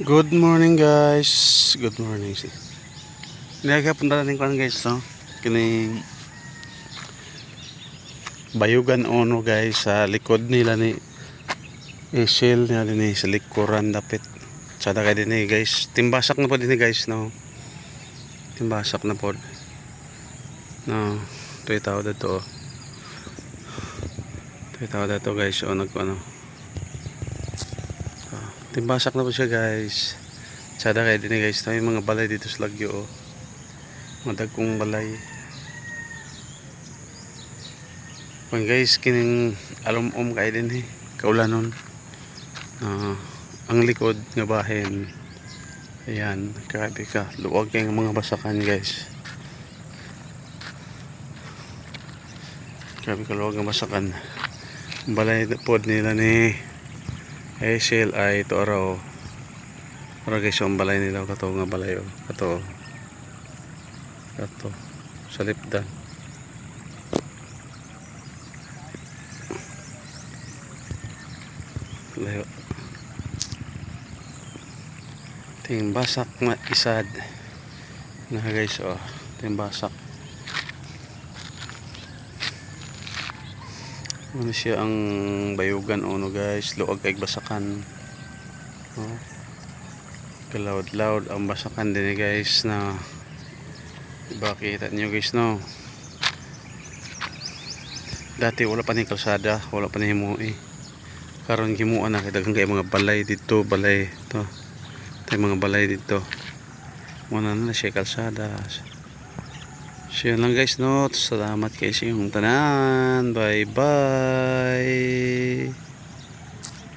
Good morning guys. Good morning. Nilaga punta natin kuan guys no. Kining bayugan ono guys sa likod nila ni Ishil nila din sa likuran dapit. Sada kay din guys. Timbasak na po din guys no. Timbasak na po. No. Yung tao dito. oh. Dito guys. O nag ano. Timbasak na po siya guys. Sada kay din guys. May mga balay dito sa Lagyo. Oh. Mga dagkong balay. Kung guys, kining alum-um kay din eh. Kaulanon. Ah, ang likod nga bahin. Ayan, grabe ka. Luwag kayong mga basakan guys. Grabe ka luwag ang basakan. Balay pod nila ni Hazel ay ito araw. Para guys yung balay nila kato nga balay oh. Kato. Kato. Sa lipdan. Layo. Ting basak nga isad. Na guys oh. Ting basak. Ano siya ang bayugan ono guys, luag kay basakan. Oh. Kalaud-laud ang basakan din eh, guys na Diba kita niyo guys no. Dati wala pa ni kalsada, wala pa ni himuoy. Karon himuan na kay daghang kay mga balay dito, balay to. Tay mga balay dito. Muna na siya kalsada. So yun lang guys no. Salamat sa inyong tanan. Bye bye.